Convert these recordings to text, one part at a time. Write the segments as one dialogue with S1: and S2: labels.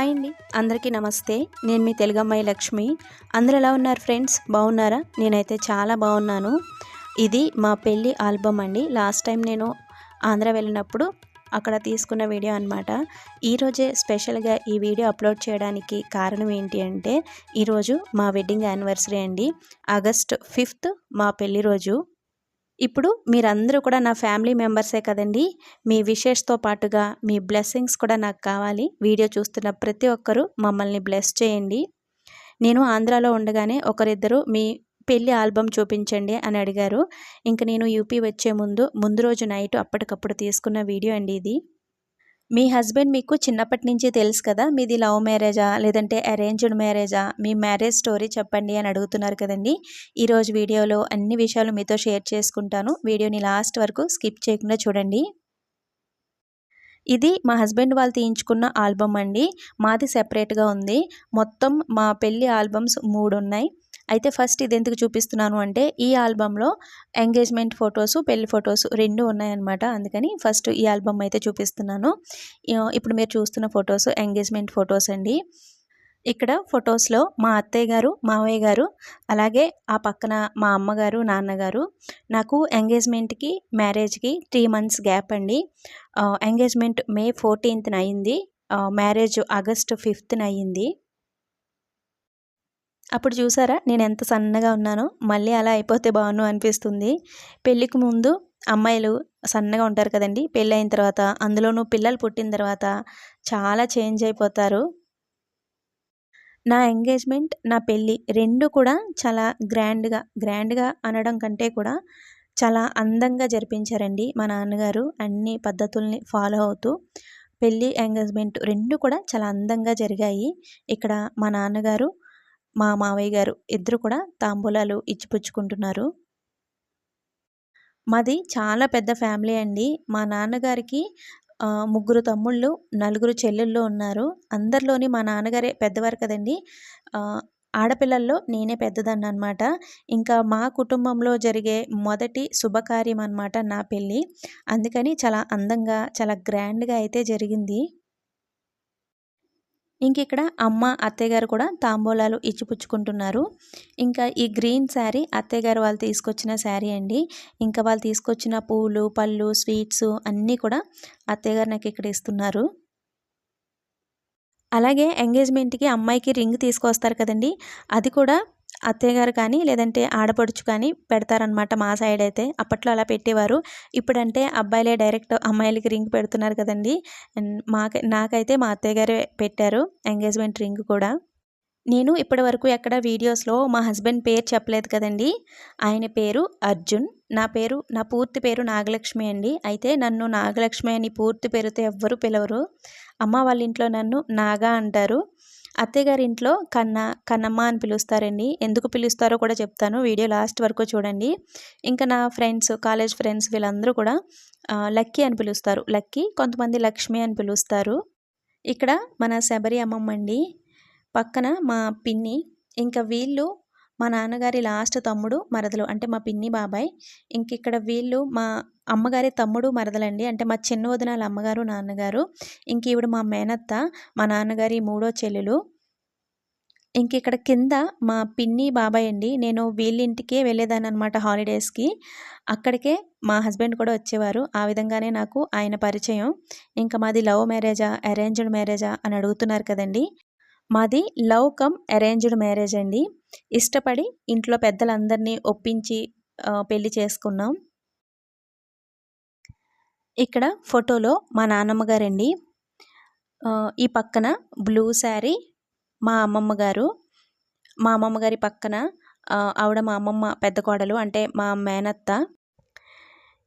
S1: Hi అండి. అందరికీ నమస్తే. నేను మీ తెలుగమ్మాయి లక్ష్మి. అందరు ఎలా ఉన్నారు ఫ్రెండ్స్? బాగున్నారా? నేనైతే చాలా బాగున్నాను. ఇది మా పెళ్ళి ఆల్బమ్ అండి. లాస్ట్ టైం నేను ఆంధ్ర వెళ్ళినప్పుడు అక్కడ తీసుకున్న వీడియో అనమాట ఈరోజే స్పెషల్గా ఈ వీడియో అప్లోడ్ చేయడానికి కారణం ఏంటి అంటే ఈరోజు మా వెడ్డింగ్ యానివర్సరీ అండి. ఆగస్ట్ ఫిఫ్త్ మా పెళ్ళి రోజు. ఇప్పుడు మీరందరూ కూడా నా ఫ్యామిలీ మెంబర్సే కదండి. మీ విషెస్తో పాటుగా మీ బ్లెస్సింగ్స్ కూడా నాకు కావాలి. వీడియో చూస్తున్న ప్రతి ఒక్కరూ మమ్మల్ని బ్లెస్ చేయండి. నేను ఆంధ్రాలో ఉండగానే ఒకరిద్దరు మీ పెళ్ళి ఆల్బమ్ చూపించండి అని అడిగారు. ఇంక నేను యూపీ వచ్చే ముందు ముందు రోజు నైట్ అప్పటికప్పుడు తీసుకున్న వీడియో అండి ఇది. మీ హస్బెండ్ మీకు చిన్నప్పటి నుంచి తెలుసు కదా మీది లవ్ మ్యారేజా లేదంటే అరేంజ్డ్ మ్యారేజా? మీ మ్యారేజ్ స్టోరీ చెప్పండి అని అడుగుతున్నారు కదండి. ఈరోజు వీడియోలో అన్ని విషయాలు మీతో షేర్ చేసుకుంటాను. వీడియోని లాస్ట్ వరకు స్కిప్ చేయకుండా చూడండి. ఇది మా హస్బెండ్ వాళ్ళు తీయించుకున్న ఆల్బమ్ అండి. మాది సెపరేట్గా ఉంది. మొత్తం మా పెళ్ళి ఆల్బమ్స్ మూడు ఉన్నాయి అయితే ఫస్ట్ ఇది ఎందుకు చూపిస్తున్నాను అంటే ఈ ఆల్బంలో ఎంగేజ్మెంట్ ఫొటోస్ పెళ్ళి ఫొటోస్ రెండు ఉన్నాయన్నమాట. అందుకని ఫస్ట్ ఈ ఆల్బమ్ అయితే చూపిస్తున్నాను. ఇప్పుడు మీరు చూస్తున్న ఫొటోస్ ఎంగేజ్మెంట్ ఫొటోస్ అండి. ఇక్కడ ఫొటోస్లో మా అత్తయ్య గారు మావయ్య గారు అలాగే ఆ పక్కన మా అమ్మగారు నాన్నగారు. నాకు ఎంగేజ్మెంట్కి మ్యారేజ్కి త్రీ మంత్స్ గ్యాప్ అండి. ఎంగేజ్మెంట్ మే ఫోర్టీన్త్న అయింది. మ్యారేజ్ ఆగస్ట్ ఫిఫ్త్న అయ్యింది అప్పుడు చూసారా? నేను ఎంత సన్నగా ఉన్నానో మళ్ళీ అలా అయిపోతే బాగున్నాను అనిపిస్తుంది. పెళ్ళికి ముందు అమ్మాయిలు సన్నగా ఉంటారు కదండి పెళ్ళి అయిన తర్వాత అందులోనూ పిల్లలు పుట్టిన తర్వాత చాలా చేంజ్ అయిపోతారు. నా ఎంగేజ్మెంట్ నా పెళ్ళి రెండు కూడా చాలా గ్రాండ్గా గ్రాండ్గా అనడం కంటే కూడా చాలా అందంగా జరిపించారండి మా నాన్నగారు. అన్ని పద్ధతుల్ని ఫాలో అవుతూ పెళ్ళి ఎంగేజ్మెంట్ రెండు కూడా చాలా అందంగా జరిగాయి. ఇక్కడ మా నాన్నగారు మా మావయ్య గారు ఇద్దరు కూడా తాంబూలాలు ఇచ్చిపుచ్చుకుంటున్నారు. మాది చాలా పెద్ద ఫ్యామిలీ అండి. మా నాన్నగారికి ముగ్గురు తమ్ముళ్ళు నలుగురు చెల్లెళ్ళు ఉన్నారు. అందరిలోని మా నాన్నగారే పెద్దవారు కదండి. ఆడపిల్లల్లో నేనే పెద్దదాన్ని అనమాట ఇంకా మా కుటుంబంలో జరిగే మొదటి శుభకార్యం అనమాట నా పెళ్ళి. అందుకని చాలా అందంగా చాలా గ్రాండ్గా అయితే జరిగింది. ఇంక ఇక్కడ అమ్మ అత్తయ్యగారు కూడా తాంబూలాలు ఇచ్చిపుచ్చుకుంటున్నారు ఇంకా ఈ గ్రీన్ శారీ అత్తయ్యగారు వాళ్ళు తీసుకొచ్చిన శారీ అండి. ఇంకా వాళ్ళు తీసుకొచ్చిన పూలు పళ్ళు స్వీట్స్ అన్నీ కూడా అత్తయ్యగారు నాకు ఇక్కడ ఇస్తున్నారు. అలాగే ఎంగేజ్మెంట్కి అమ్మాయికి రింగ్ తీసుకొస్తారు కదండి. అది కూడా అత్తయ్య గారు కానీ లేదంటే ఆడపడుచు కానీ పెడతారనమాట మా సైడ్ అయితే. అప్పట్లో అలా పెట్టేవారు. ఇప్పుడంటే అబ్బాయిలే డైరెక్ట్ అమ్మాయిలకి రింగ్ పెడుతున్నారు కదండి. మాక నాకైతే మా అత్తయ్యగారే పెట్టారు ఎంగేజ్మెంట్ రింగ్ కూడా. నేను ఇప్పటి వరకు ఎక్కడ వీడియోస్లో మా హస్బెండ్ పేరు చెప్పలేదు కదండి. ఆయన పేరు అర్జున్. నా పేరు నా పూర్తి పేరు నాగలక్ష్మి అండి. అయితే నన్ను నాగలక్ష్మి అని పూర్తి పేరుతో ఎవ్వరు పిలవరు. అమ్మ వాళ్ళ ఇంట్లో నన్ను నాగా అంటారు. అత్తయ్య ఇంట్లో కన్న కన్నమ్మ అని పిలుస్తారండి. ఎందుకు పిలుస్తారో కూడా చెప్తాను. వీడియో లాస్ట్ వరకు చూడండి. ఇంకా నా ఫ్రెండ్స్ కాలేజ్ ఫ్రెండ్స్ వీళ్ళందరూ కూడా లక్కీ అని పిలుస్తారు. లక్కీ కొంతమంది లక్ష్మి అని పిలుస్తారు. ఇక్కడ మన శబరి అమ్మమ్మ అండి పక్కన మా పిన్ని. ఇంకా వీళ్ళు మా నాన్నగారి లాస్ట్ తమ్ముడు మరదలు అంటే మా పిన్ని బాబాయ్. ఇంక ఇక్కడ వీళ్ళు మా అమ్మగారి తమ్ముడు మరదలండి. అంటే మా చిన్న వదినాల అమ్మగారు నాన్నగారు. ఇంక ఈవిడ మా మేనత్త మా నాన్నగారి మూడో చెల్లెలు. ఇంక ఇక్కడ కింద మా పిన్ని బాబాయ్ అండి. నేను వీళ్ళింటికే వెళ్ళేదాన్ని అనమాట హాలిడేస్కి. అక్కడికే మా హస్బెండ్ కూడా వచ్చేవారు. ఆ విధంగానే నాకు ఆయన పరిచయం. ఇంకా మాది లవ్ మ్యారేజా అరేంజ్డ్ మ్యారేజా అని అడుగుతున్నారు కదండి. మాది లవ్ కమ్ అరేంజ్డ్ మ్యారేజ్ అండి. ఇష్టపడి ఇంట్లో పెద్దలందరినీ ఒప్పించి పెళ్ళి చేసుకున్నాం. ఇక్కడ ఫోటోలో మా నాన్నమ్మ గారండి ఈ పక్కన బ్లూ శారీ మా అమ్మమ్మ గారు మా అమ్మమ్మ గారి పక్కన ఆవిడ మా అమ్మమ్మ పెద్ద కోడలు అంటే మా మేనత్త.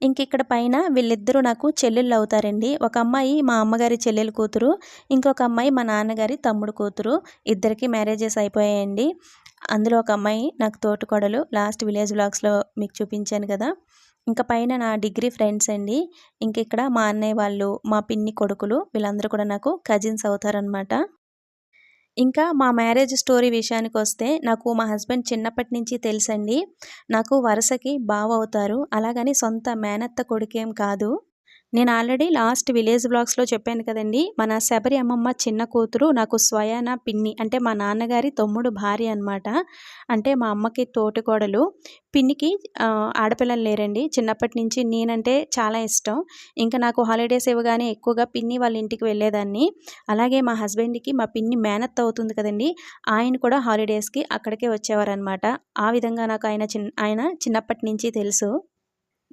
S1: ఇంక ఇక్కడ పైన వీళ్ళిద్దరూ నాకు చెల్లెళ్ళు అవుతారండి. ఒక అమ్మాయి మా అమ్మగారి చెల్లెలు కూతురు ఇంకొక అమ్మాయి మా నాన్నగారి తమ్ముడు కూతురు. ఇద్దరికి మ్యారేజెస్ అయిపోయాయండి. అందులో ఒక అమ్మాయి నాకు తోటకోడలు లాస్ట్ విలేజ్ బ్లాగ్స్లో మీకు చూపించాను కదా. ఇంకా పైన నా డిగ్రీ ఫ్రెండ్స్ అండి. ఇంక ఇక్కడ మా అన్నయ్య వాళ్ళు మా పిన్ని కొడుకులు వీళ్ళందరూ కూడా నాకు కజిన్స్ అవుతారనమాట ఇంకా మా మ్యారేజ్ స్టోరీ విషయానికి వస్తే నాకు మా హస్బెండ్ చిన్నప్పటి నుంచి తెలుసండి. నాకు వరుసకి బావ అవుతారు అలాగని సొంత మేనత్త కొడుకేం కాదు. నేను ఆల్రెడీ లాస్ట్ విలేజ్ బ్లాగ్స్లో చెప్పాను కదండి మన శబరి అమ్మమ్మ చిన్న కూతురు నాకు స్వయాన పిన్ని అంటే మా నాన్నగారి తమ్ముడు భార్య అనమాట అంటే మా అమ్మకి తోటికోడలు. పిన్నికి ఆడపిల్లలు లేరండి. చిన్నప్పటి నుంచి నేనంటే చాలా ఇష్టం. ఇంకా నాకు హాలిడేస్ ఇవ్వగానే ఎక్కువగా పిన్ని వాళ్ళ ఇంటికి వెళ్ళేదాన్ని. అలాగే మా హస్బెండ్కి మా పిన్ని మేనత్ అవుతుంది కదండి ఆయన కూడా హాలిడేస్కి అక్కడికే వచ్చేవారనమాట ఆ విధంగా నాకు ఆయన చిన్న ఆయన చిన్నప్పటి నుంచి తెలుసు.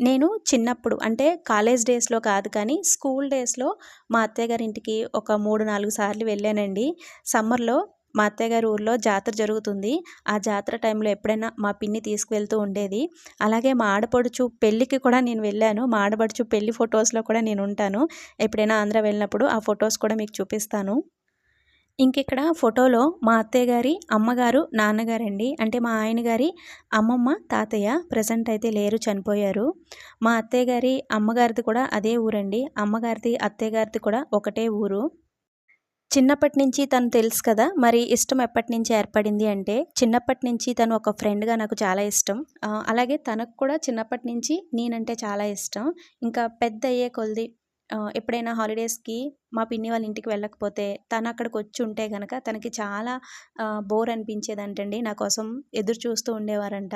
S1: నేను చిన్నప్పుడు అంటే కాలేజ్ డేస్లో కాదు కానీ స్కూల్ డేస్లో మా అత్తయ్య గారి ఇంటికి ఒక మూడు నాలుగు సార్లు వెళ్ళానండి. సమ్మర్లో మా అత్తయ్య గారి ఊర్లో జాతర జరుగుతుంది. ఆ జాతర టైంలో ఎప్పుడైనా మా పిన్ని తీసుకువెళ్తూ ఉండేది. అలాగే మా ఆడపడుచు పెళ్ళికి కూడా నేను వెళ్ళాను. మా ఆడపడుచు పెళ్ళి ఫొటోస్లో కూడా నేను ఉంటాను. ఎప్పుడైనా ఆంధ్ర వెళ్ళినప్పుడు ఆ ఫొటోస్ కూడా మీకు చూపిస్తాను. ఇంకిక్కడ ఫోటోలో మా అత్తయ్య గారి అమ్మగారు నాన్నగారండి. అంటే మా ఆయన గారి అమ్మమ్మ తాతయ్య ప్రజెంట్ అయితే లేరు చనిపోయారు. మా అత్తయ్య గారి అమ్మగారిది కూడా అదే ఊరండి. అమ్మగారిది అత్తయ్య గారిది కూడా ఒకటే ఊరు. చిన్నప్పటి నుంచి తను తెలుసు కదా మరి ఇష్టం ఎప్పటి నుంచి ఏర్పడింది అంటే చిన్నప్పటి నుంచి తను ఒక ఫ్రెండ్గా నాకు చాలా ఇష్టం. అలాగే తనకు కూడా చిన్నప్పటి నుంచి నేనంటే చాలా ఇష్టం. ఇంకా పెద్ద అయ్యే కొద్ది ఎప్పుడైనా హాలిడేస్‌కి మా పిన్ని వాళ్ళ ఇంటికి వెళ్ళకపోతే తను అక్కడికి వచ్చి ఉంటే కనుక తనకి చాలా బోర్ అనిపించేదంటండి నా కోసం ఎదురు చూస్తూ ఉండేవారంట.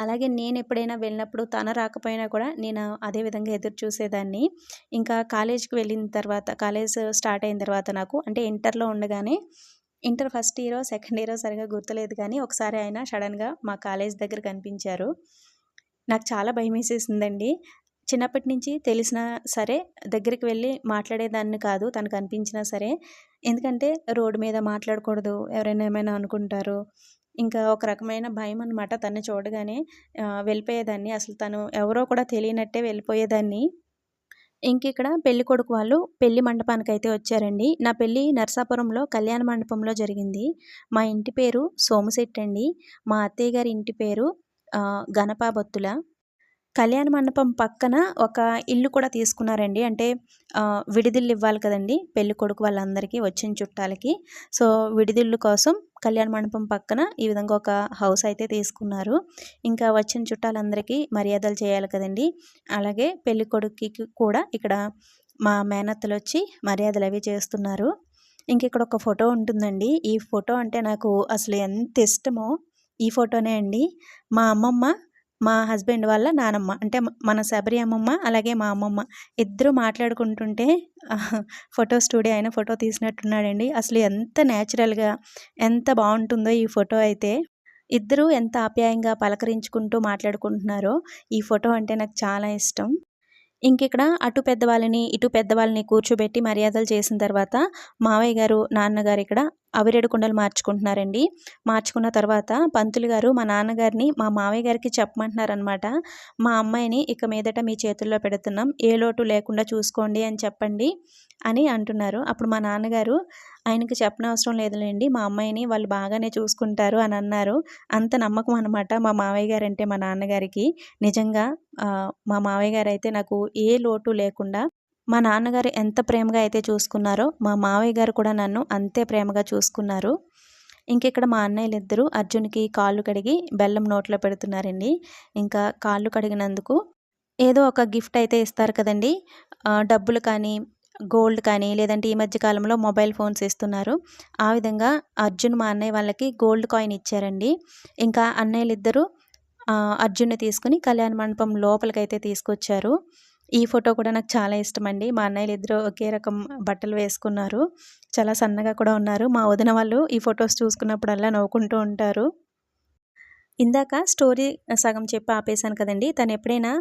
S1: అలాగే నేను ఎప్పుడైనా వెళ్ళినప్పుడు తను రాకపోయినా కూడా నేను అదే విధంగా ఎదురు చూసేదాన్ని. ఇంకా కాలేజ్‌కి వెళ్ళిన తర్వాత కాలేజ్ స్టార్ట్ అయిన తర్వాత నాకు అంటే ఇంటర్‌లో ఉండగానే ఇంటర్ ఫస్ట్ ఇయరో, సెకండ్ ఇయరో సరిగా గుర్తులేదు కానీ ఒకసారి ఆయన సడన్‌గా మా కాలేజ్ దగ్గర కనిపించారు. నాకు చాలా భయం వేసేసిందండి చిన్నప్పటి నుంచి తెలిసినా సరే దగ్గరికి వెళ్ళి మాట్లాడేదాన్ని కాదు తనకు అనిపించినా సరే. ఎందుకంటే రోడ్డు మీద మాట్లాడకూడదు ఎవరైనా ఏమైనా అనుకుంటారు. ఇంకా ఒక రకమైన భయం అనమాట తను చూడగానే. వెళ్ళిపోయేదాన్ని. అసలు తను ఎవరో కూడా తెలియనట్టే వెళ్ళిపోయేదాన్ని. ఇంక ఇక్కడ పెళ్ళి కొడుకు వాళ్ళు పెళ్ళి మండపానికి అయితే వచ్చారండి. నా పెళ్ళి నర్సాపురంలో కళ్యాణ మండపంలో జరిగింది. మా ఇంటి పేరు సోమశెట్టి అండి మా అత్తయ్య గారి ఇంటి పేరు గణపాబత్తుల కళ్యాణ మండపం పక్కన ఒక ఇల్లు కూడా తీసుకున్నారండి. అంటే విడిదిల్లు ఇవ్వాలి కదండి పెళ్ళి కొడుకు వాళ్ళందరికీ వచ్చిన చుట్టాలకి. సో విడిదిల్లు కోసం కళ్యాణ మండపం పక్కన ఈ విధంగా ఒక హౌస్ అయితే తీసుకున్నారు. ఇంకా వచ్చిన చుట్టాలందరికీ మర్యాదలు చేయాలి కదండి. అలాగే పెళ్ళి కొడుకుకి కూడా ఇక్కడ మా మేనత్తలు వచ్చి మర్యాదలు అవి చేస్తున్నారు. ఇంక ఇక్కడ ఒక ఫోటో ఉంటుందండి. ఈ ఫోటో అంటే నాకు అసలు ఎంత ఇష్టమో ఈ ఫోటోనే అండి. మా అమ్మమ్మ మా హస్బెండ్ వాళ్ళ నానమ్మ అంటే మన శబరి అమ్మమ్మ అలాగే మా అమ్మమ్మ ఇద్దరు మాట్లాడుకుంటుంటే ఫోటో స్టూడియో అయిన ఫోటో తీసినట్టున్నాడండి. అసలు ఎంత న్యాచురల్గా ఎంత బాగుంటుందో ఈ ఫోటో అయితే. ఇద్దరూ ఎంత ఆప్యాయంగా పలకరించుకుంటూ మాట్లాడుకుంటున్నారో ఈ ఫోటో అంటే నాకు చాలా ఇష్టం. ఇంకిక్కడ అటు పెద్దవాళ్ళని ఇటు పెద్దవాళ్ళని కూర్చోబెట్టి మర్యాదలు చేసిన తర్వాత మావయ్య గారు నాన్నగారు ఇక్కడ అవిరేడు కుండలు మార్చుకుంటున్నారండి. మార్చుకున్న తర్వాత పంతులు గారు మా నాన్నగారిని మా మావయ్య గారికి చెప్పమంటున్నారనమాట మా అమ్మాయిని ఇక మీదట మీ చేతుల్లో పెడుతున్నాం. ఏ లోటు లేకుండా చూసుకోండి అని చెప్పండి అని అంటున్నారు. అప్పుడు మా నాన్నగారు ఆయనకి చెప్పనవసరం లేదులేండి. మా అమ్మాయిని వాళ్ళు బాగానే చూసుకుంటారు అని అన్నారు. అంత నమ్మకం అనమాట మా మావయ్య గారు అంటే మా నాన్నగారికి. నిజంగా మా మావయ్య గారు అయితే నాకు ఏ లోటు లేకుండా మా నాన్నగారు ఎంత ప్రేమగా అయితే చూసుకున్నారో మా మావయ్య గారు కూడా నన్ను అంతే ప్రేమగా చూసుకున్నారు. ఇంకెక్కడ మా అన్నయ్యలు ఇద్దరు అర్జున్కి కాళ్ళు కడిగి బెల్లం నోట్లో పెడుతున్నారండి. ఇంకా కాళ్ళు కడిగినందుకు ఏదో ఒక గిఫ్ట్ అయితే ఇస్తారు కదండి. డబ్బులు కానీ గోల్డ్ కానీ లేదంటే ఈ మధ్య కాలంలో మొబైల్ ఫోన్స్ ఇస్తున్నారు ఆ విధంగా అర్జున్ మా అన్నయ్య వాళ్ళకి గోల్డ్ కాయిన్ ఇచ్చారండి. ఇంకా అన్నయ్యలు ఇద్దరు అర్జున్ని తీసుకుని కళ్యాణ మండపం లోపలికైతే తీసుకొచ్చారు. ఈ ఫోటో కూడా నాకు చాలా ఇష్టం అండి మా అన్నయ్యలు ఇద్దరు ఒకే రకం బట్టలు వేసుకున్నారు. చాలా సన్నగా కూడా ఉన్నారు. మా వదిన వాళ్ళు ఈ ఫొటోస్ చూసుకున్నప్పుడల్లా నవ్వుకుంటూ ఉంటారు. ఇందాక స్టోరీ సగం చెప్పి ఆపేశాను కదండి. తను ఎప్పుడైనా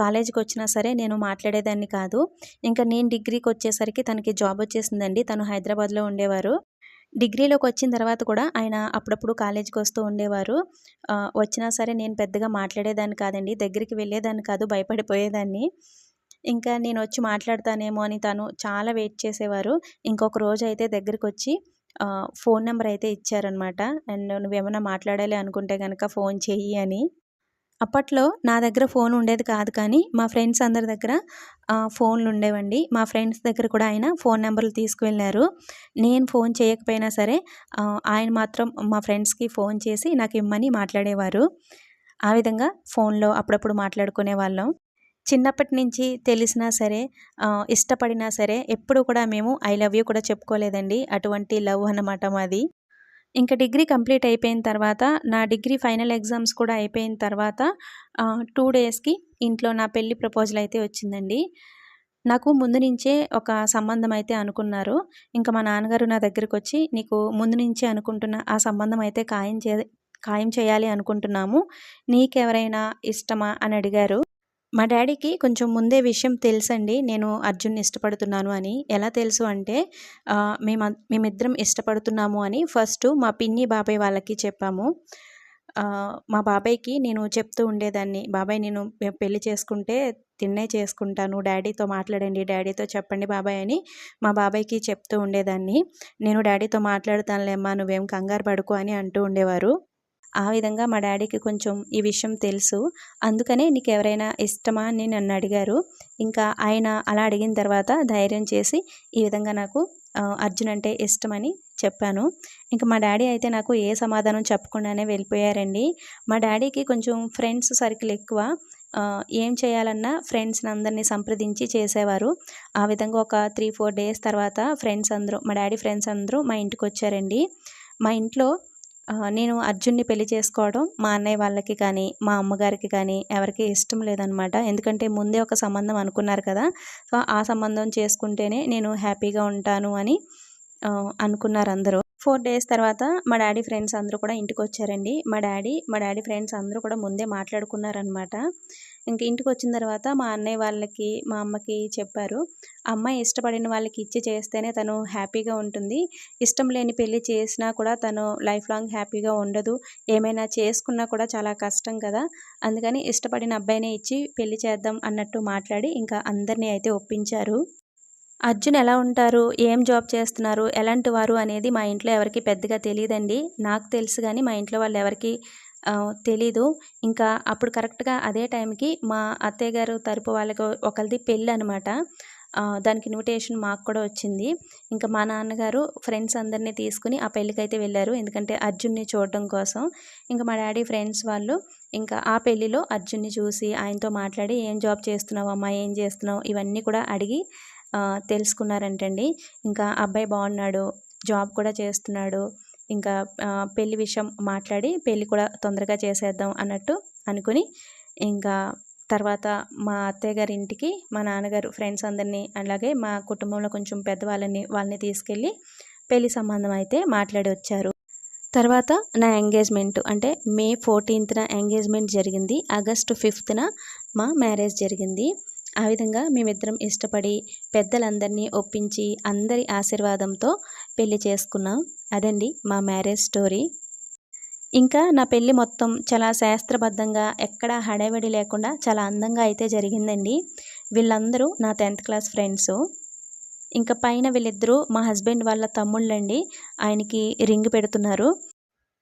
S1: కాలేజీకి వచ్చినా సరే నేను మాట్లాడేదాన్ని కాదు. ఇంకా నేను డిగ్రీకి వచ్చేసరికి తనకి జాబ్ వచ్చేసిందండి. తను హైదరాబాద్లో ఉండేవారు. డిగ్రీలోకి వచ్చిన తర్వాత కూడా ఆయన అప్పుడప్పుడు కాలేజీకి వస్తూ ఉండేవారు వచ్చినా సరే నేను పెద్దగా మాట్లాడేదాన్ని కాదండి. దగ్గరికి వెళ్ళేదాన్ని కాదు భయపడిపోయేదాన్ని. ఇంకా నేను వచ్చి మాట్లాడతానేమో అని తను చాలా వెయిట్ చేసేవారు. ఇంకొక రోజు అయితే దగ్గరికి వచ్చి ఫోన్ నెంబర్ అయితే ఇచ్చారనమాట. అండ్ నువ్వేమైనా మాట్లాడాలి అనుకుంటే కనుక ఫోన్ చెయ్యి అని. అప్పట్లో నా దగ్గర ఫోన్ ఉండేది కాదు కానీ మా ఫ్రెండ్స్ అందరి దగ్గర ఫోన్లు ఉండేవండి. మా ఫ్రెండ్స్ దగ్గర కూడా ఆయన ఫోన్ నెంబర్లు తీసుకువెళ్ళారు. నేను ఫోన్ చేయకపోయినా సరే ఆయన మాత్రం మా ఫ్రెండ్స్కి ఫోన్ చేసి నాకు ఇమ్మని మాట్లాడేవారు. ఆ విధంగా ఫోన్లో అప్పుడప్పుడు మాట్లాడుకునే వాళ్ళం. చిన్నప్పటి నుంచి తెలిసినా సరే ఇష్టపడినా సరే ఎప్పుడు కూడా మేము ఐ లవ్ యూ కూడా చెప్పుకోలేదండి. అటువంటి లవ్ అన్నమాట మాది. ఇంకా డిగ్రీ కంప్లీట్ అయిపోయిన తర్వాత నా డిగ్రీ ఫైనల్ ఎగ్జామ్స్ కూడా అయిపోయిన తర్వాత టూ డేస్కి ఇంట్లో నా పెళ్ళి ప్రపోజల్ అయితే వచ్చిందండి. నాకు ముందు నుంచే ఒక సంబంధం అయితే అనుకున్నారు. ఇంకా మా నాన్నగారు నా దగ్గరికి వచ్చి నీకు ముందు నుంచే అనుకుంటున్న ఆ సంబంధం అయితే ఖాయం చే ఖాయం చేయాలి అనుకుంటున్నాము. నీకెవరైనా ఇష్టమా? అని అడిగారు. మా డాడీకి కొంచెం ముందే విషయం తెలుసండి. నేను అర్జున్ని ఇష్టపడుతున్నాను అని. ఎలా తెలుసు అంటే మేము మేమిద్దరం ఇష్టపడుతున్నాము అని ఫస్ట్ మా పిన్ని బాబాయ్ వాళ్ళకి చెప్పాము. మా బాబాయ్కి నేను చెప్తూ ఉండేదాన్ని. బాబాయ్ నేను పెళ్ళి చేసుకుంటే తిన్నే చేసుకుంటాను. డాడీతో మాట్లాడండి డాడీతో చెప్పండి బాబాయ్ అని మా బాబాయ్కి చెప్తూ ఉండేదాన్ని. నేను డాడీతో మాట్లాడతానులేమ్మా నువ్వేం కంగారు పడుకో అని అంటూ ఉండేవారు. ఆ విధంగా మా డాడీకి కొంచెం ఈ విషయం తెలుసు. అందుకనే నీకు ఎవరైనా ఇష్టమా అని నన్ను అడిగారు. ఇంకా ఆయన అలా అడిగిన తర్వాత ధైర్యం చేసి ఈ విధంగా నాకు అర్జున్ అంటే ఇష్టమని చెప్పాను. ఇంకా మా డాడీ అయితే నాకు ఏ సమాధానం చెప్పకుండానే వెళ్ళిపోయారండి. మా డాడీకి కొంచెం ఫ్రెండ్స్ సర్కిల్ ఎక్కువ. ఏం చేయాలన్నా ఫ్రెండ్స్ని అందరినీ సంప్రదించి చేసేవారు. ఆ విధంగా ఒక త్రీ ఫోర్ డేస్ తర్వాత ఫ్రెండ్స్ అందరూ మా డాడీ ఫ్రెండ్స్ అందరూ మా ఇంటికి వచ్చారండి. మా ఇంట్లో నేను అర్జున్ని పెళ్ళి చేసుకోవడం మా అన్నయ్య వాళ్ళకి కానీ మా అమ్మగారికి కానీ ఎవరికి ఇష్టం లేదనమాట ఎందుకంటే ముందే ఒక సంబంధం అనుకున్నారు కదా. సో ఆ సంబంధం చేసుకుంటేనే నేను హ్యాపీగా ఉంటాను అని అనుకున్నారు అందరూ. ఫోర్ డేస్ తర్వాత మా డాడీ ఫ్రెండ్స్ అందరూ కూడా ఇంటికి వచ్చారండి. మా డాడీ మా డాడీ ఫ్రెండ్స్ అందరూ కూడా ముందే మాట్లాడుకున్నారనమాట ఇంక ఇంటికి వచ్చిన తర్వాత మా అన్నయ్య వాళ్ళకి మా అమ్మకి చెప్పారు. అమ్మాయి ఇష్టపడిన వాళ్ళకి ఇచ్చి చేస్తేనే తను హ్యాపీగా ఉంటుంది. ఇష్టం లేని పెళ్ళి చేసినా కూడా తను లైఫ్ లాంగ్ హ్యాపీగా ఉండదు. ఏమైనా చేసుకున్నా కూడా చాలా కష్టం కదా. అందుకని ఇష్టపడిన అబ్బాయినే ఇచ్చి పెళ్ళి చేద్దాం అన్నట్టు మాట్లాడి ఇంకా అందరినీ అయితే ఒప్పించారు. అర్జున్ ఎలా ఉంటారు? ఏం జాబ్ చేస్తున్నారు? ఎలాంటి వారు అనేది మా ఇంట్లో ఎవరికి పెద్దగా తెలియదండి నాకు తెలుసు కానీ మా ఇంట్లో వాళ్ళు ఎవరికి తెలీదు. ఇంకా అప్పుడు కరెక్ట్గా అదే టైంకి మా అత్తయ్య గారు తరపు వాళ్ళకి ఒకరిది పెళ్ళి అనమాట దానికి ఇన్విటేషన్ మాకు కూడా వచ్చింది. ఇంకా మా నాన్నగారు ఫ్రెండ్స్ అందరినీ తీసుకుని ఆ పెళ్ళికి అయితే వెళ్ళారు. ఎందుకంటే అర్జున్ని చూడడం కోసం. ఇంకా మా డాడీ ఫ్రెండ్స్ వాళ్ళు ఇంకా ఆ పెళ్ళిలో అర్జున్ని చూసి ఆయనతో మాట్లాడి ఏం జాబ్ చేస్తున్నావు అమ్మా ఏం చేస్తున్నావు ఇవన్నీ కూడా అడిగి తెలుసుకున్నారంటండి. ఇంకా అబ్బాయి బాగున్నాడు జాబ్ కూడా చేస్తున్నాడు. ఇంకా పెళ్ళి విషయం మాట్లాడి పెళ్ళి కూడా తొందరగా చేసేద్దాం అన్నట్టు అనుకుని ఇంకా తర్వాత మా అత్తయ్య గారి ఇంటికి మా నాన్నగారు ఫ్రెండ్స్ అందరినీ అలాగే మా కుటుంబంలో కొంచెం పెద్దవాళ్ళని వాళ్ళని తీసుకెళ్ళి పెళ్ళి సంబంధం అయితే మాట్లాడి వచ్చారు తర్వాత నా ఎంగేజ్మెంట్ అంటే మే ఫోర్టీన్త్న ఎంగేజ్మెంట్ జరిగింది. ఆగస్టు ఫిఫ్త్న మా మ్యారేజ్ జరిగింది. ఆ విధంగా మేమిద్దరం ఇష్టపడి పెద్దలందరినీ ఒప్పించి అందరి ఆశీర్వాదంతో పెళ్ళి చేసుకున్నాం. అదండి మా మ్యారేజ్ స్టోరీ. ఇంకా నా పెళ్ళి మొత్తం చాలా శాస్త్రబద్ధంగా ఎక్కడా హడావిడి లేకుండా చాలా అందంగా అయితే జరిగిందండి. వీళ్ళందరూ నా టెన్త్ క్లాస్ ఫ్రెండ్స్. ఇంకా పైన వీళ్ళిద్దరూ మా హస్బెండ్ వాళ్ళ తమ్ముళ్ళండి. ఆయనకి రింగ్ పెడుతున్నారు.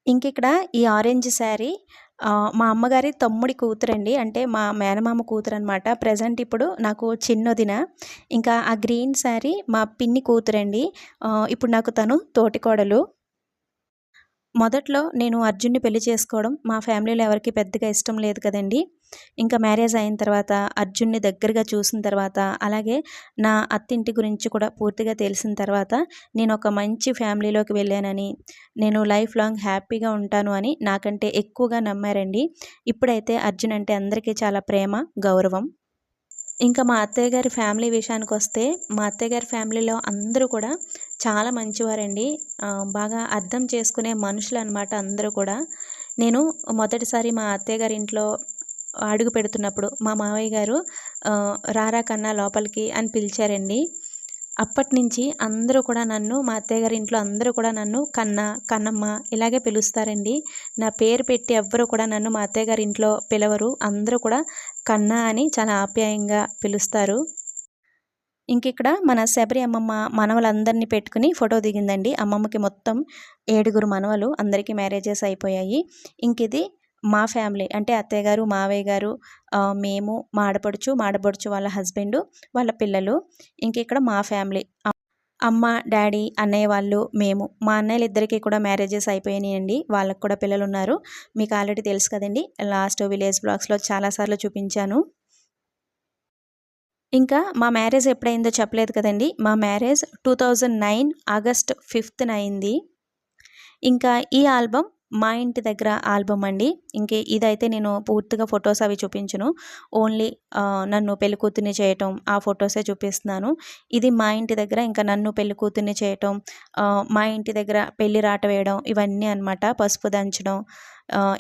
S1: ఇంక ఇక్కడ ఈ ఆరెంజ్ శారీ మా అమ్మగారి తమ్ముడి కూతురండి. అంటే మా మేనమామ కూతురు అనమాట ప్రజెంట్ ఇప్పుడు నాకు చిన్నదిన. ఇంకా ఆ గ్రీన్ శారీ మా పిన్ని కూతురండి. ఇప్పుడు నాకు తను తోటికోడలు. మొదట్లో నేను అర్జున్ని పెళ్ళి చేసుకోవడం మా ఫ్యామిలీలో ఎవరికి పెద్దగా ఇష్టం లేదు కదండి. ఇంకా మ్యారేజ్ అయిన తర్వాత అర్జున్ని దగ్గరగా చూసిన తర్వాత అలాగే నా అత్తింటి గురించి కూడా పూర్తిగా తెలిసిన తర్వాత నేను ఒక మంచి ఫ్యామిలీలోకి వెళ్ళానని నేను లైఫ్ లాంగ్ హ్యాపీగా ఉంటాను అని నాకంటే ఎక్కువగా నమ్మారండి. ఇప్పుడైతే అర్జున్ అంటే అందరికీ చాలా ప్రేమ గౌరవం. ఇంకా మా అత్తయ్య గారి ఫ్యామిలీ విషయానికి వస్తే మా అత్తయ్య గారి ఫ్యామిలీలో అందరూ కూడా చాలా మంచివారండి. బాగా అర్థం చేసుకునే మనుషులు అనమాట అందరూ కూడా. నేను మొదటిసారి మా అత్తయ్య గారి ఇంట్లో అడుగు పెడుతున్నప్పుడు మా మావయ్య గారు రారా కన్నా లోపలికి అని పిలిచారండి. అప్పటి నుంచి అందరూ కూడా నన్ను మా అత్తయ్య గారి ఇంట్లో అందరూ కూడా నన్ను కన్న కన్నమ్మ ఇలాగే పిలుస్తారండి. నా పేరు పెట్టి ఎవ్వరూ కూడా నన్ను మా అత్తయ్య గారి ఇంట్లో పిలవరు. అందరూ కూడా కన్న అని చాలా ఆప్యాయంగా పిలుస్తారు. ఇంకిక్కడ మన శబరి అమ్మమ్మ మనవలందరినీ పెట్టుకుని ఫోటో దిగిందండి. అమ్మమ్మకి మొత్తం ఏడుగురు మనవలు అందరికీ మ్యారేజెస్ అయిపోయాయి. ఇంక ఇది మా ఫ్యామిలీ అంటే అత్తయ్య గారు మావయ్య గారు మేము మా ఆడపడుచు మా ఆడపడుచు వాళ్ళ హస్బెండ్ వాళ్ళ పిల్లలు ఇంక ఇక్కడ మా ఫ్యామిలీ. అమ్మ డాడీ అన్నయ్య వాళ్ళు మేము. మా అన్నయ్యలు ఇద్దరికీ కూడా మ్యారేజెస్ అయిపోయినాయండి. వాళ్ళకు కూడా పిల్లలు ఉన్నారు మీకు ఆల్రెడీ తెలుసు కదండి లాస్ట్ విలేజ్ బ్లాగ్స్లో చాలాసార్లు చూపించాను. ఇంకా మా మ్యారేజ్ ఎప్పుడైందో చెప్పలేదు కదండి. మా marriage two thousand nine August ఫిఫ్త్న అయింది. ఇంకా ఈ ఆల్బమ్ మా ఇంటి దగ్గర ఆల్బమ్ అండి. ఇంకే ఇదైతే నేను పూర్తిగా ఫొటోస్ అవి చూపించను. ఓన్లీ నన్ను పెళ్ళికూతుర్ని చేయటం ఆ ఫొటోసే చూపిస్తున్నాను. ఇది మా ఇంటి దగ్గర ఇంకా నన్ను పెళ్ళికూతుర్ని చేయటం మా ఇంటి దగ్గర పెళ్ళి రాట వేయడం ఇవన్నీ అనమాట పసుపు దంచడం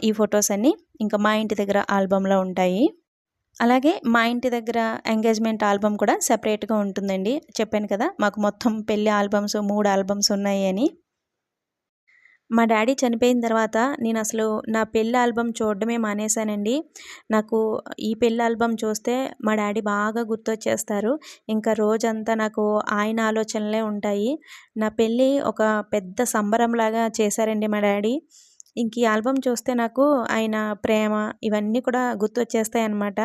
S1: ఈ ఫొటోస్ అన్నీ ఇంకా మా ఇంటి దగ్గర ఆల్బంలో ఉంటాయి. అలాగే మా ఇంటి దగ్గర ఎంగేజ్మెంట్ ఆల్బమ్ కూడా సెపరేట్గా ఉంటుందండి. చెప్పాను కదా మాకు మొత్తం పెళ్ళి ఆల్బమ్స్ మూడు ఆల్బమ్స్ ఉన్నాయి అని. మా డాడీ చనిపోయిన తర్వాత నేను అసలు నా పెళ్ళి ఆల్బమ్ చూడడమే మానేశానండి. నాకు ఈ పెళ్ళి ఆల్బమ్ చూస్తే మా డాడీ బాగా గుర్తొచ్చేస్తారు. ఇంకా రోజంతా నాకు ఆయన ఆలోచనలే ఉంటాయి. నా పెళ్ళి ఒక పెద్ద సంబరంలాగా చేశారండి మా డాడీ. ఇంక ఈ ఆల్బమ్ చూస్తే నాకు ఆయన ప్రేమ ఇవన్నీ కూడా గుర్తొచ్చేస్తాయి అన్నమాట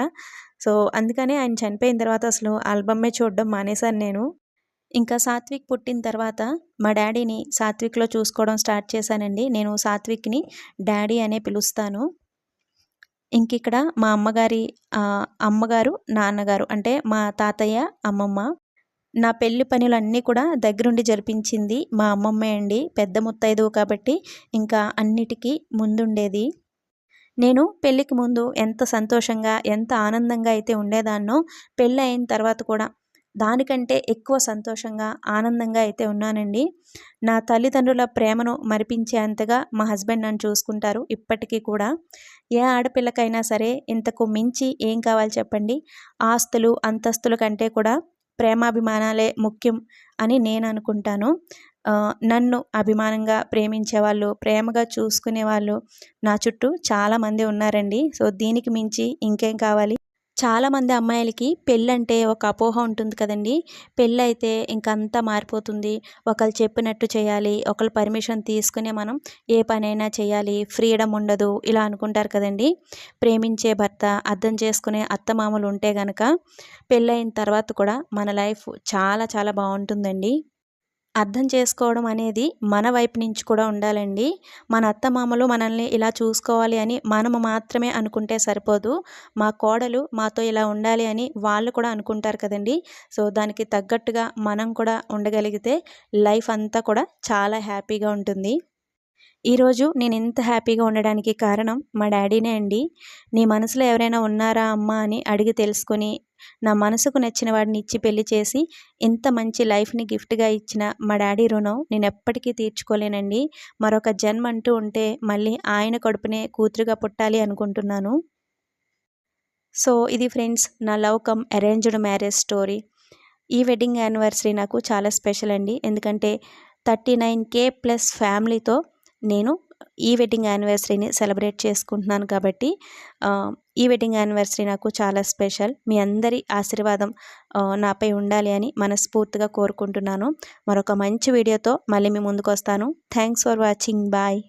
S1: సో అందుకనే ఆయన చనిపోయిన తర్వాత అసలు ఆల్బమే చూడడం మానేశాను నేను. ఇంకా సాత్విక్ పుట్టిన తర్వాత మా డాడీని సాత్విక్లో చూసుకోవడం స్టార్ట్ చేశానండి. నేను సాత్విక్ని డాడీ అనే పిలుస్తాను. ఇంక ఇక్కడ మా అమ్మగారి అమ్మగారు నాన్నగారు అంటే మా తాతయ్య అమ్మమ్మ. నా పెళ్ళి పనులన్నీ కూడా దగ్గరుండి జరిపించింది మా అమ్మమ్మే అండి. పెద్ద ముత్తైదువు కాబట్టి ఇంకా అన్నిటికీ ముందుండేది. నేను పెళ్ళికి ముందు ఎంత సంతోషంగా ఎంత ఆనందంగా అయితే ఉండేదాన్నో పెళ్ళి అయిన తర్వాత కూడా దానికంటే ఎక్కువ సంతోషంగా ఆనందంగా అయితే ఉన్నానండి. నా తల్లిదండ్రుల ప్రేమను మరిపించేంతగా మా హస్బెండ్ నన్ను చూసుకుంటారు ఇప్పటికీ కూడా. ఏ ఆడపిల్లకైనా సరే ఇంతకు మించి ఏం కావాలి చెప్పండి? ఆస్తులు అంతస్తుల కంటే కూడా ప్రేమాభిమానాలే ముఖ్యం అని నేను అనుకుంటాను. నన్ను అభిమానంగా ప్రేమించే వాళ్ళు ప్రేమగా చూసుకునే వాళ్ళు నా చుట్టూ చాలామంది ఉన్నారండి. సో దీనికి మించి ఇంకేం కావాలి? చాలామంది అమ్మాయిలకి పెళ్ళంటే ఒక అపోహ ఉంటుంది కదండి. పెళ్ళైతే ఇంకంతా మారిపోతుంది. ఒకళ్ళు చెప్పినట్టు చేయాలి ఒకళ్ళు పర్మిషన్ తీసుకునే మనం ఏ పనైనా చేయాలి ఫ్రీడమ్ ఉండదు ఇలా అనుకుంటారు కదండి. ప్రేమించే భర్త అర్థం చేసుకునే అత్తమామలు ఉంటే కనుక పెళ్ళైన తర్వాత కూడా మన లైఫ్ చాలా చాలా బాగుంటుందండి. అర్థం చేసుకోవడం అనేది మన వైపు నుంచి కూడా ఉండాలండి. మన అత్తమామలు మనల్ని ఇలా చూసుకోవాలి అని మనము మాత్రమే అనుకుంటే సరిపోదు. మా కోడలు మాతో ఇలా ఉండాలి అని వాళ్ళు కూడా అనుకుంటారు కదండి. సో దానికి తగ్గట్టుగా మనం కూడా ఉండగలిగితే లైఫ్ అంతా కూడా చాలా హ్యాపీగా ఉంటుంది. ఈరోజు నేను ఇంత హ్యాపీగా ఉండడానికి కారణం మా డాడీనే అండి. నీ మనసులో ఎవరైనా ఉన్నారా అమ్మ అని అడిగి తెలుసుకొని నా మనసుకు నచ్చిన వాడిని ఇచ్చి పెళ్ళి చేసి ఇంత మంచి లైఫ్ని గిఫ్ట్గా ఇచ్చిన మా డాడీ రుణం నేను ఎప్పటికీ తీర్చుకోలేనండి. మరొక జన్మ అంటూ ఉంటే మళ్ళీ ఆయన కడుపునే కూతురుగా పుట్టాలి అనుకుంటున్నాను. సో ఇది ఫ్రెండ్స్ నా love cum arranged marriage story. ఈ వెడ్డింగ్ యానివర్సరీ నాకు చాలా స్పెషల్ అండి. ఎందుకంటే థర్టీ నైన్ కే ప్లస్ ఫ్యామిలీతో నేను ఈ వెడ్డింగ్ యానివర్సరీని సెలబ్రేట్ చేసుకుంటున్నాను కాబట్టి ఈ వెడ్డింగ్ యానివర్సరీ నాకు చాలా స్పెషల్. మీ అందరి ఆశీర్వాదం నాపై ఉండాలి అని మనస్ఫూర్తిగా కోరుకుంటున్నాను. మరొక మంచి వీడియోతో మళ్ళీ మీ ముందుకు వస్తాను. Thanks for watching. బాయ్.